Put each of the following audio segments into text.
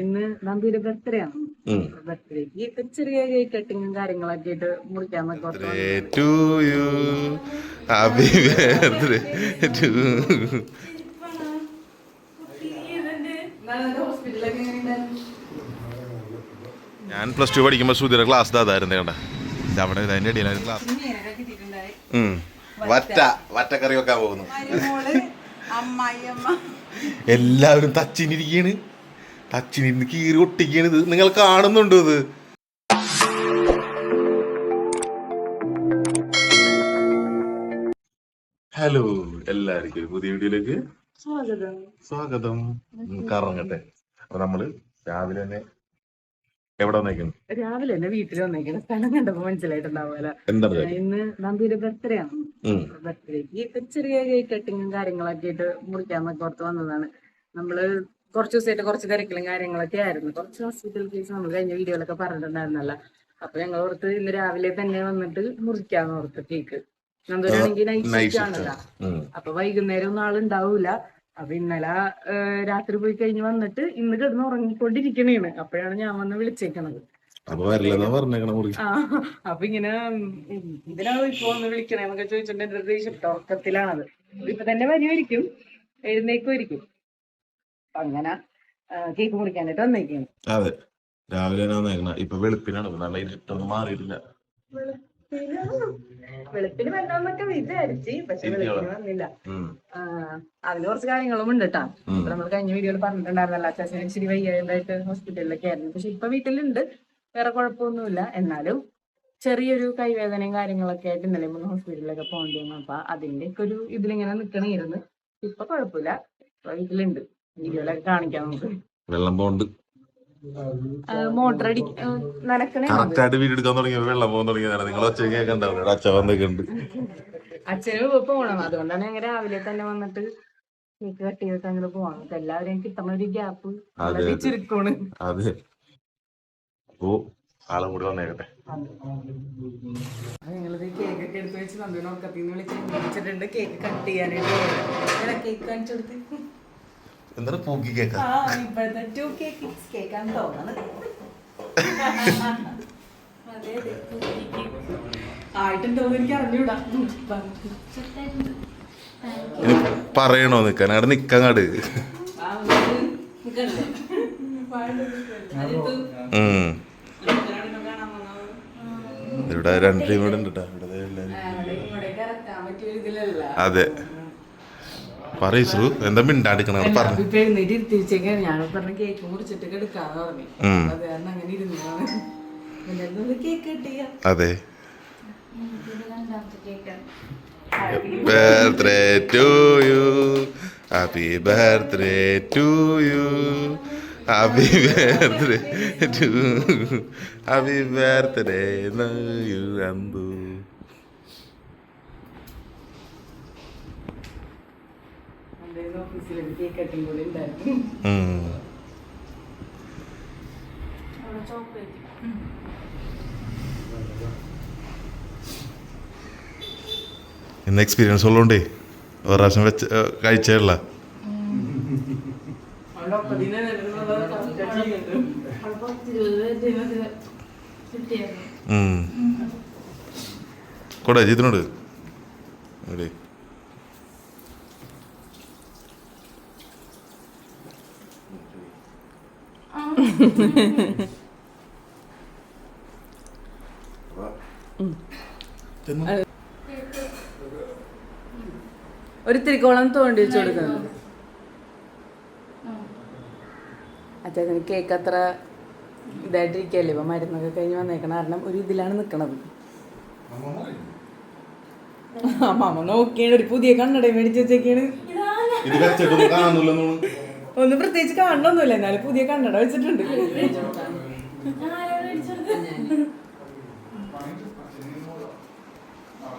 ഇന്ന് നന്ദിയുടെ ബർത്ത്ഡേ ആണ്. ബർത്ത്ഡേക്ക് ഇപ്പൊ ചെറിയ കേക്ക് കട്ടിങ്ങും കാര്യങ്ങളൊക്കെ ആയിട്ട് മുറിക്കാൻ നോക്കി Birthday to you. Happy birthday to ഞാൻ പ്ലസ് ടു പഠിക്കുമ്പോൾ സുധീര ക്ലാസ് അതായിരുന്നു കേട്ടാ ഇത് അവിടെ അതിന്റെ ഇടയിലായിരുന്നു ക്ലാസ്. വറ്റ വറ്റക്കറി വെക്കാൻ പോകുന്നു. എല്ലാവരും തച്ചിനിരിക്കാണ് തച്ചിനിരുന്ന് കീറി ഒട്ടിക്കാണ് ഇത്. നിങ്ങൾ കാണുന്നുണ്ടോ ഇത്? ഹലോ എല്ലാവർക്കും പുതിയ വീഡിയോയിലേക്ക് സ്വാഗതം. കറങ്ങട്ടെ. അപ്പൊ നമ്മൾ രാവിലെ തന്നെ എവിടെ വന്നേക്കുന്നു? രാവിലെ തന്നെ വീട്ടിൽ വന്നേക്കുന്നു. സ്ഥലം കണ്ടപ്പോ മനസ്സിലായിട്ടുണ്ടാവുമല്ലോ? ഇന്ന് നന്ദിയുടെ ബർത്ത്ഡേ ആണ്. ബർത്ത്ഡേക്ക് ചെറിയ കേക്ക് കട്ടിങ്ങും കാര്യങ്ങളൊക്കെ ആയിട്ട് മുറിക്കാന്നൊക്കെ നോക്കി ഓർത്ത് വന്നതാണ്. നമ്മൾ കുറച്ച് ദിവസമായിട്ട് കുറച്ച് തിരക്കിലും കാര്യങ്ങളൊക്കെ ആയിരുന്നു. കുറച്ച് ഹോസ്പിറ്റൽ കേസ് നമ്മൾ കഴിഞ്ഞ വീഡിയോയിലൊക്കെ പറഞ്ഞിട്ടുണ്ടായിരുന്നല്ല. അപ്പൊ ഞങ്ങൾ ഓർത്ത് ഇന്ന് രാവിലെ തന്നെ വന്നിട്ട് മുറിക്കാന്ന് ഓർത്ത് കേക്ക്. നന്ദൂരാണെങ്കിൽ നൈറ്റ് ആണല്ലോ. അപ്പൊ വൈകുന്നേരം ഒന്നും ആളുണ്ടാവൂല അപ്പൊ ഇന്നലെ രാത്രി പോയി കഴിഞ്ഞ് വന്നിട്ട് ഇന്ന് കിടന്ന് ഉറങ്ങിക്കൊണ്ടിരിക്കണേണ്. അപ്പോഴാണ് ഞാൻ വന്ന് വിളിച്ചേക്കണത്. അപ്പൊ ഇങ്ങനെ ഇതിനാ ഇപ്പൊ ഒന്ന് എന്റെ അടുത്ത് ഷിഫ്റ്റ് ഉറക്കത്തിലാണത്. ഇപ്പൊ തന്നെ വരുമായിരിക്കും എഴുന്നേക്കുമായിരിക്കും അങ്ങനെ കേക്ക് മുറിക്കാനായിട്ട് വന്നേക്കാണ് അതെ. രാവിലെ വന്നേക്കണ. ഇപ്പൊ വെളുപ്പിനാണ്. നല്ല ഇരുട്ടൊന്നും മാറിയിട്ടില്ല. വെളുപ്പിന് വരണമെന്നൊക്കെ വിചാരിച്ച് പക്ഷെ വെളുപ്പിന് വന്നില്ല. അതിന് കുറച്ച് കാര്യങ്ങളും ഉണ്ട് കേട്ടാ നമ്മൾ കഴിഞ്ഞ വീഡിയോയിൽ പറഞ്ഞിട്ടുണ്ടായിരുന്നല്ലോ അച്ഛൻ ഇച്ചിരി വയ്യാതായിട്ട് ഹോസ്പിറ്റലിലൊക്കെ ആയിരുന്നു. പക്ഷെ ഇപ്പൊ വീട്ടിലുണ്ട്. വേറെ കുഴപ്പമൊന്നുമില്ല. എന്നാലും ചെറിയൊരു കൈവേദനയും കാര്യങ്ങളൊക്കെ ആയിട്ട് ഇന്നലെ മൂന്ന് ഹോസ്പിറ്റലിലൊക്കെ പോകേണ്ടി വന്നു അപ്പൊ അതിന്റെ ഒക്കെ ഒരു ഇതിലിങ്ങനെ നിക്കണേരുന്നു ഇപ്പൊ കുഴപ്പമില്ല. വീട്ടിലുണ്ട്. വെള്ളം പോണ്ട്. മോട്ടർ കറക്റ്റ് ആയിട്ട് വീട് എടുക്കാൻ തുടങ്ങിയ വെള്ളം പോകാൻ തുടങ്ങിയതാണ്. നിങ്ങൾ ഒച്ച കേൾക്കണ്ടാവും അച്ഛ വന്നേക്കുണ്ട് അച്ഛനും ഇപ്പൊ പോണം. അതുകൊണ്ടാണ് ഞങ്ങൾ രാവിലെ തന്നെ വന്നിട്ട് കേക്ക് കട്ട് ചെയ്തിട്ട് അങ്ങനെ പോവാണ്. അപ്പൊ എല്ലാവരെയും കിട്ടുന്ന ഒരു ഗ്യാപ്പ്. ചുരുക്കമാണ്. അതെ. ഓ ആളും കൂടി വന്നേക്കട്ടെ. ഞങ്ങളിത് കേക്ക് ഒക്കെ എടുത്ത് വെച്ച് നന്ദുവിനെ ഉറക്കത്തിന്ന് വിളിച്ച് വിളിച്ചിട്ടുണ്ട് കേക്ക് കട്ട് ചെയ്യാനായിട്ട് കേക്ക് കാണിച്ചു കൊടുത്ത് എന്താണ് പൂക്കി കേക്ക ഇനി പറയണോ നിക്കാൻ? അവിടെ വന്നത്. ഇവിടെ രണ്ട് ടീം ഇവിടെ ഉണ്ട്. അതെ. പറയൂ ശ്രു എന്താ മിണ്ടാടിക്കണ പറഞ്ഞു. ഇരുത്തി ഞാൻ പറഞ്ഞ കേക്ക് മുറിച്ചിട്ട് എടുക്കാന്ന് പറഞ്ഞു. അത് കാരണം അങ്ങനെ എന്തൊന്ന് കേക്ക് കിട്ടിയ. അതെ. Birthday to you happy birthday to you happy birthday to happy birthday you Ambu കൂടി ഉണ്ടായിരുന്നു. ഇന്ന് എക്സ്പീരിയൻസ് ഉള്ളതുകൊണ്ടേ ഒരു പ്രാവശ്യം വെച്ച് കഴിച്ചേള്ള. കൂടെ ജിത്തിനോട് എവിടെ ഒരു തിരിക്കോളം തോണ്ടി വെച്ച് കൊടുക്കുന്നു അച്ഛൻ കേക്ക് അത്ര ഇതായിട്ടിരിക്കല്ലേ ഇപ്പൊ മരുന്നൊക്കെ കഴിഞ്ഞ് വന്നേക്കണം കാരണം ഒരു ഇതിലാണ് നിക്കണത്. അമ്മ നോക്കിയാണ് ഒരു പുതിയ കണ്ണട മേടിച്ച് വെച്ചേക്കാണ്. ഇത് വെച്ചിട്ടൊന്നും കാണുന്നില്ലെന്നു ഒന്നും പ്രത്യേകിച്ച് കാണണമൊന്നുമില്ല എന്നാലും പുതിയ കണ്ണട വെച്ചിട്ടുണ്ട്.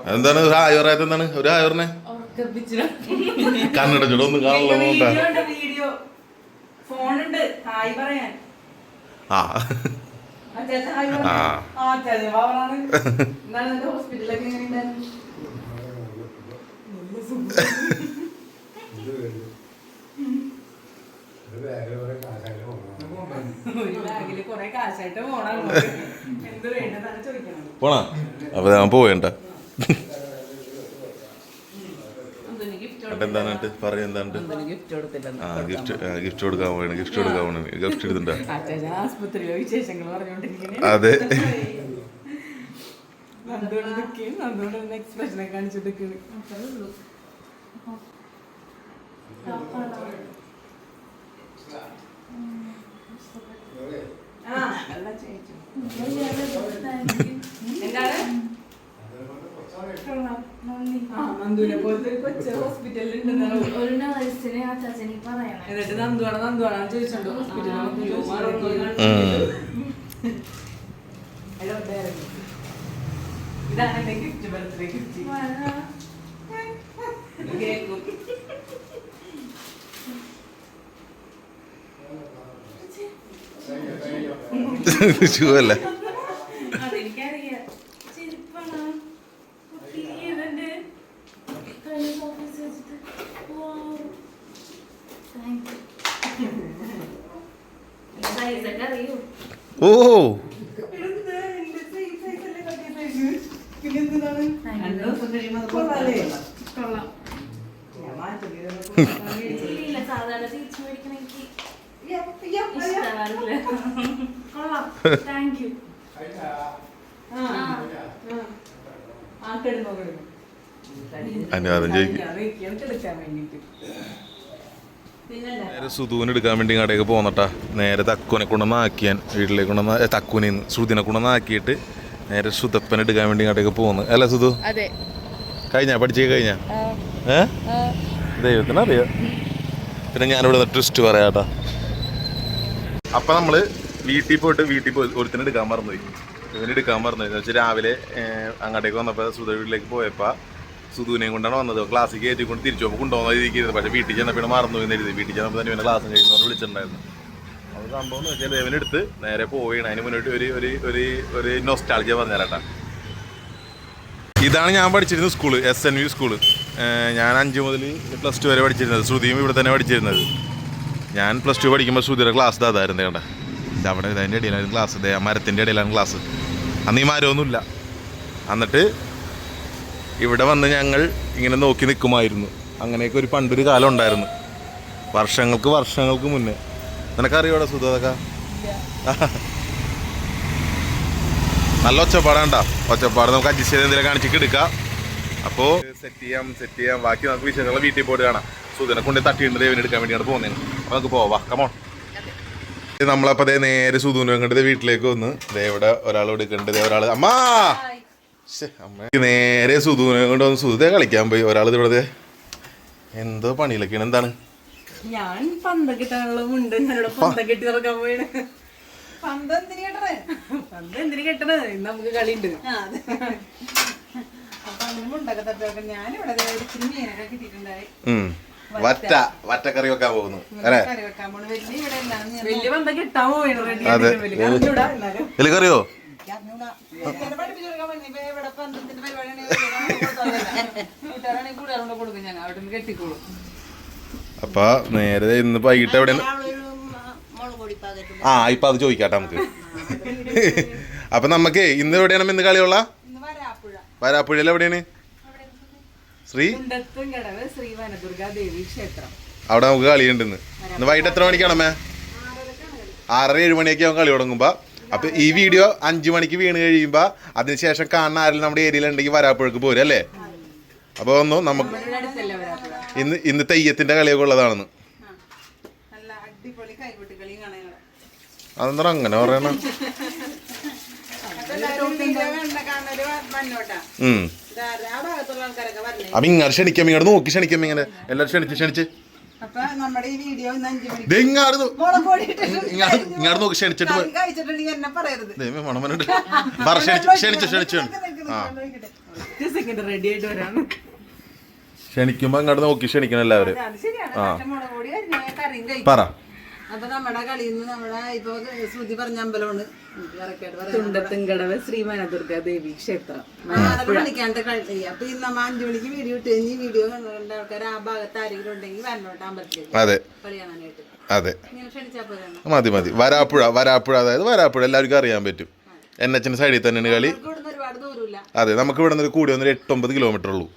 എന്താണ് ഒരു ഹായ് എന്താണ്? ഒരു ആയുറിനെ പറഞ്ഞേ. കണ്ണടച്ചിട്ട് ഒന്നും പറയാൻ. ആ. ആ. ഹോസ്പിറ്റലൊക്കെ എങ്ങനെയുണ്ടായിരുന്നു ഇത് വേറെ കുറെ കാശായാലും ഒരു ബാഗിൽ കൊറേ കാശായിട്ട് പോണം? അപ്പൊ ഞാൻ പോവേണ്ട എന്താണ് പറയ എന്താണ് ആ ഗിഫ്റ്റ് ഗിഫ്റ്റ് കൊടുക്കാൻ ഗിഫ്റ്റ് കൊടുക്കാൻ അതെ. എന്നിട്ട് നന്ദുവാണ് നന്ദുവാണ്. ചോദിച്ചോണ്ട് ഹോസ്പിറ്റലിൽ ഇതാണ് എന്റെ ഗിഫ്റ്റ് ബർത്ത്ഡേ ഗിഫ്റ്റ് കേക്കും ഷൂ അല്ല അതെനിക്കറിയാം ചെരുപ്പാണ് കുട്ടി ഏതുണ്ട് കഴിഞ്ഞ ഓഫീസ് വെച്ചിട്ട് സൈസൊക്കെ അറിയൂ ഓ രണ്ട് ദിവസം കഴിയുമ്പോൾ അത് കൊള്ളാല്ലേ? കൊള്ളാം ഞാൻ മാറ്റി ഇല്ല സാധാരണ തിരിച്ചു മേടിക്കണമെങ്കിൽ അനുവാദം നേരെ സുധുവിന് എടുക്കാൻ വേണ്ടി കടയൊക്കെ പോന്നട്ടാ. നേരെ തക്കുവിനെ കൊണ്ടുവന്ന് ആക്കിയാൻ വീട്ടിലേക്ക് കൊണ്ടുവന്ന തക്കുവിനെ ശ്രുതിനെ കൊണ്ടുവന്ന് ആക്കിയിട്ട് നേരെ സുതപ്പനെ എടുക്കാൻ വേണ്ടി കടയൊക്കെ പോന്ന്. അല്ല സുധു? അതെ. കഴിഞ്ഞാ? പഠിച്ചേ കഴിഞ്ഞാ? ഏ? ദൈവത്തിന് അറിയാം. പിന്നെ ഞാനിവിടെ ട്വിസ്റ്റ് പറയാട്ടാ. അപ്പൊ നമ്മൾ വീട്ടിൽ പോയിട്ട് വീട്ടിൽ പോയി ഒരുത്തിന് എടുക്കാൻ മറന്നുപോയി. ഇവന് എടുക്കാൻ മറന്നുപോയി. എന്ന് വെച്ചാൽ രാവിലെ അങ്ങോട്ടേക്ക് വന്നപ്പോൾ സുധ വീട്ടിലേക്ക് പോയപ്പോൾ സുധുവിനെയും കൊണ്ടാണ് വന്നത്. ക്ലാസ്സിൽ കയറ്റി കൊണ്ട് തിരിച്ചു പോകുമ്പോൾ കൊണ്ടുപോകുന്ന രീതിക്ക് പക്ഷേ വീട്ടിൽ ചെന്നപ്പോൾ മറന്നു പോയി എഴുതി വീട്ടിൽ ചെന്നപ്പോൾ തന്നെ ഇവനെ ക്ലാസ് കഴിയുന്നവർ വിളിച്ചിട്ടുണ്ടായിരുന്നു. അപ്പോൾ സംഭവം എന്ന് വെച്ചാൽ ഇവനെടുത്ത് നേരെ പോവുകയാണ്. അതിന് മുന്നോട്ട് ഒരു ഒരു ഒരു ഒരു നൊസ്റ്റാൾജിയ പറഞ്ഞുതരാട്ടാ ഇതാണ് ഞാൻ പഠിച്ചിരുന്ന school S N V school ഞാൻ അഞ്ച് മുതൽ പ്ലസ് ടു വരെ പഠിച്ചിരുന്നത്. ശ്രുതിയും ഇവിടെ തന്നെ പഠിച്ചിരുന്നത്. ഞാൻ പ്ലസ് ടു പഠിക്കുമ്പോൾ ശ്രുതിയുടെ ക്ലാസ് അതായിരുന്നു കേട്ടോ ഇത് അവിടെ? ഇതിന്റെ ഇടയിലായിരുന്നു ക്ലാസ് ഇതേ മരത്തിന്റെ ഇടയിലാണ് ക്ലാസ് അന്ന് ഈ മരമൊന്നുമില്ല. എന്നിട്ട് ഇവിടെ വന്ന് ഞങ്ങൾ ഇങ്ങനെ നോക്കി നിൽക്കുമായിരുന്നു. അങ്ങനെയൊക്കെ ഒരു പണ്ടൊരു കാലം ഉണ്ടായിരുന്നു. വർഷങ്ങൾക്ക് വർഷങ്ങൾക്ക് മുന്നേ. നിനക്കറിയോടെ സുധ അതൊക്കെ? നല്ല ഒച്ചപ്പാടാണ്ടാ. ഒച്ചപ്പാട് നമുക്ക് അഡ്ജസ്റ്റ് ചെയ്ത് എന്തെങ്കിലും കാണിച്ചിട്ട് എടുക്കാം. അപ്പോൾ സെറ്റ് ചെയ്യാം സെറ്റ് ചെയ്യാം. ബാക്കി നമുക്ക് വിശേഷങ്ങൾ വീട്ടിൽ പോയിട്ട് കാണാം. സുധനെ കൊണ്ട് തട്ടിയിട്ട് ദേവിനെ എടുക്കാൻ വേണ്ടിയാണ് പോകുന്നതിന് അപ്പോൾ നമുക്ക് പോവാം. കമോൺ നമ്മളപ്പോൾ ദേ നേരെ സുധുവിനെ അങ്ങോട്ട് വീട്ടിലേക്ക് വന്ന്. ദേ ഇവിടെ ഒരാൾ എടുക്കുന്നുണ്ട് ദേ ഒരാൾ അമ്മാ! നേരെ സുധുവിനെ കൊണ്ട് വന്ന് സുധുതെ കളിക്കാൻ പോയി. ഒരാൾ ഇവിടെ എന്തോ പണിയിലൊക്കെയാണ്. എന്താണ്? ഞാൻ പന്ത കിട്ടാനുള്ള മുണ്ട് ഞാനിവിടെ പന്ത കെട്ടി ഇറക്കാൻ പോയാണ് പന്ത് എന്തിനു കെട്ടണേ? പന്ത് എന്തിനു കെട്ടണേ? ഇന്ന് നമുക്ക് കളിയുണ്ട്. അപ്പൊ അങ്ങനെ മുണ്ടൊക്കെ തട്ടൊക്കെ ഞാനിവിടെ ഒരു ഇച്ചിരി മീനൊക്കെ കിട്ടിയിട്ടുണ്ടായി. ഉം. വറ്റ. വറ്റക്കറി വെക്കാൻ പോകുന്നു. അല്ലേ? അതെ. അപ്പൊ നേരെ ഇന്ന് വൈകിട്ട് എവിടെയാണ്? ആ ഇപ്പൊ അത് ചോദിക്കാട്ടെ നമുക്ക്. അപ്പൊ നമുക്ക് ഇന്ന് എവിടെയാണ് ഇന്ന് കളിയുള്ള? വരാപ്പുഴയിൽ എവിടെയാണ്? ശ്രീ? കുണ്ടത്തും കടവ് ശ്രീ വനദുർഗാ ദേവി ക്ഷേത്രം. അവിടെ നമുക്ക് കളിയുണ്ട് ഇന്ന് വൈകിട്ട് എത്ര മണിക്കാണമ്മേ ആറര ഏഴ് മണിയൊക്കെ ആവും കളി തുടങ്ങുമ്പോ. അപ്പൊ ഈ വീഡിയോ അഞ്ചു മണിക്ക് വീണ് കഴിയുമ്പോ അതിനുശേഷം കാണുന്ന ആരെങ്കിലും നമ്മുടെ ഏരിയയിൽ ഉണ്ടെങ്കിൽ വരാപ്പുഴക്ക് പോരും അല്ലേ? അപ്പൊ ഒന്നും നമുക്ക് ഇന്ന് ഇന്ന് തെയ്യത്തിന്റെ കളിയൊക്കെ ഉള്ളതാണെന്ന്. അതെന്താ അങ്ങനെ പറയണ? ഉം. അപ്പൊ ഇങ്ങനെ ക്ഷണിക്കാം ഇങ്ങോട്ട് നോക്കി ക്ഷണിക്കാം ഇങ്ങനെ എല്ലാവരും ക്ഷണിച്ച് ക്ഷണിച്ച്. അപ്പൊ നമ്മുടെ ഈ വീഡിയോ ഇന്ന് അഞ്ചു മണിക്ക് ദേ ഇങ്ങാട് നോക്കി ക്ഷണിച്ചിട്ട് മണമനുണ്ട് പറ ക്ഷണിച്ച് ക്ഷണിച്ച് ക്ഷണിച്ചു. ആ. സെക്കൻഡ് റെഡി ആയിട്ട് വരാണ് ക്ഷണിക്കുമ്പോ ഇങ്ങോട്ട് നോക്കി ക്ഷണിക്കണം എല്ലാവരും. ആ. പറ. അപ്പൊ നമ്മുടെ കളിയിൽ നിന്ന് നമ്മുടെ ഇപ്പൊ ശ്രുതി പറഞ്ഞ അമ്പലമാണ്. തുണ്ടത്തുംകടവ് ശ്രീ വനദുർഗ ദേവി ക്ഷേത്രം. കളിക്കാണ്ട് കളി അപ്പൊ ഇന്ന് നമ്മ അഞ്ചു മണിക്ക് വീഡിയോ ഇട്ട് കഴിഞ്ഞ് വീഡിയോ കണ്ട ആൾക്കാർ ആ ഭാഗത്ത് ആരെങ്കിലും ഉണ്ടെങ്കിൽ വരണോട്ട് അമ്പലത്തിലേക്ക്. അതെ. അതെ. മതി മതി. വരാപ്പുഴ വരാപ്പുഴ അതായത് വരാപ്പുഴ എല്ലാവർക്കും അറിയാൻ പറ്റും. എൻ എച്ചിന്റെ സൈഡിൽ തന്നെയാണ് കളി. അതെ നമുക്ക് ഇവിടെ നിന്ന് കൂടി വന്നൊരു എട്ടൊമ്പത് കിലോമീറ്റർ ഉള്ളൂ.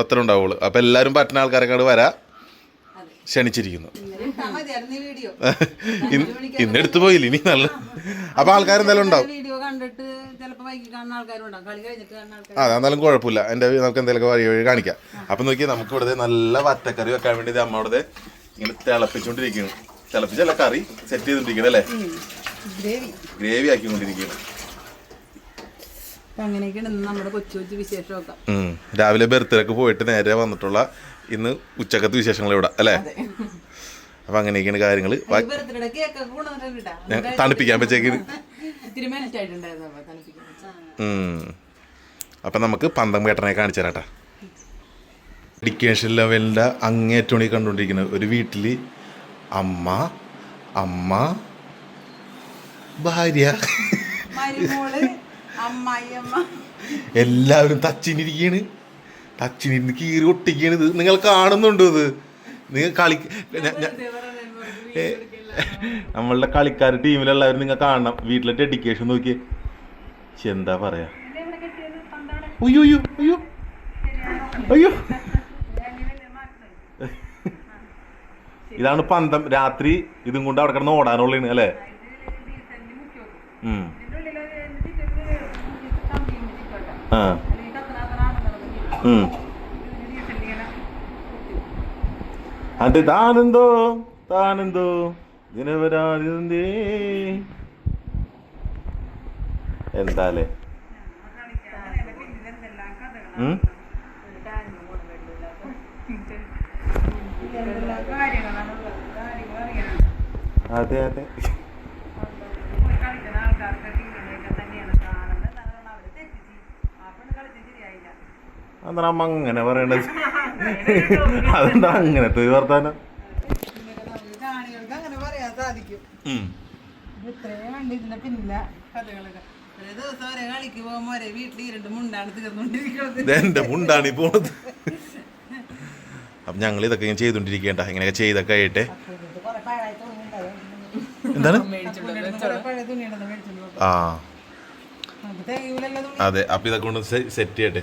അത്ര ഉണ്ടാവുള്ളൂ. അപ്പം എല്ലാവരും പറ്റുന്ന ആൾക്കാരെക്കാട് വരാം. ക്ഷണിച്ചിരിക്കുന്നു. ഇന്ന് എടുത്തു പോയില്ല? ഇനി നല്ല അപ്പൊ ആൾക്കാർ എന്തായാലും ഉണ്ടാവും. എന്നാലും കുഴപ്പമില്ല. എന്റെ നമുക്ക് എന്തെങ്കിലും വഴി വഴി കാണിക്കാം. അപ്പൊ നോക്കി നമുക്ക് ഇവിടെ നല്ല വറ്റക്കറി വെക്കാൻ വേണ്ടി അമ്മ അവിടെ ഇങ്ങനെ തിളപ്പിച്ചുകൊണ്ടിരിക്കുന്നു തിളപ്പിച്ചല്ല കറി സെറ്റ് ചെയ്തുകൊണ്ടിരിക്കണം അല്ലേ? ഗ്രേവി. അപ്പൊ അങ്ങനെയൊക്കെയാണ് നമ്മുടെ കൊച്ചു കൊച്ചു വിശേഷമൊക്കെ. രാവിലെ ബർത്ത്ഡേക്ക് പോയിട്ട് നേരെ വന്നിട്ടുള്ള ഇന്ന് ഉച്ചക്കത്തെ വിശേഷങ്ങൾ ഇവിടെ അല്ലേ? അപ്പം അങ്ങനെയൊക്കെയാണ് കാര്യങ്ങൾ തണുപ്പിക്കാൻ പറ്റേക്ക് ഇത്തിരി മെൽറ്റ് ആയിട്ടുണ്ടായിരുന്നു അപ്പൊ നമുക്ക് പന്തം കേട്ടനെ കാണിച്ചു തരാട്ടാ. എഡ്യൂക്കേഷൻ ലെവലിന്റെ അങ്ങേറ്റോണി കണ്ടുകൊണ്ടിരിക്കുന്നത്. ഒരു വീട്ടിൽ അമ്മ അമ്മ ഭാര്യ. എല്ലാവരും തച്ചിനിരിക്കുകയാണ് തച്ചിനിരുന്ന് കീറി ഒട്ടിക്കുകയാണ് ഇത്. നിങ്ങൾ കാണുന്നുണ്ടോ ഇത്? നിങ്ങൾ കളി നമ്മളുടെ കളിക്കാർ ടീമിലുള്ളവർ നിങ്ങൾ കാണണം. വീട്ടിലെ ഡെഡിക്കേഷൻ നോക്കി എന്താ പറയാ? അയ്യോ അയ്യോ അയ്യോ. അയ്യോ. ഇതാണ് പന്തം. രാത്രി ഇതും കൊണ്ട് അവിടെ കിടന്ന് ഓടാനുള്ളതാണ് അല്ലേ? ഉം. ആ. അത് താനെന്തോ താനെന്തോ ദിനവരാതിന്തേ എന്താലേ? അതെ അതെ. അതെന്താ അമ്മ അങ്ങനെ പറയണത്. അതെന്താ അങ്ങനത്തെ ഒരു വർത്താനം? അങ്ങനെ പറയാൻ സാധിക്കും. ഇത്രയും ഇതിന്റെ പിന്നിലെ കഥകളൊക്കെ. എന്റെ മുണ്ടാണ് ഈ പോണത്. അപ്പൊ ഞങ്ങൾ ഇതൊക്കെ ഇങ്ങനെ ചെയ്തോണ്ടിരിക്കേണ്ട. ഇങ്ങനെയൊക്കെ ചെയ്തൊക്കെ ആയിട്ട്. എന്താണ്? ആ. അതെ അപ്പൊ ഇതൊക്കെ കൊണ്ട് സെറ്റ് ചെയ്യട്ടെ.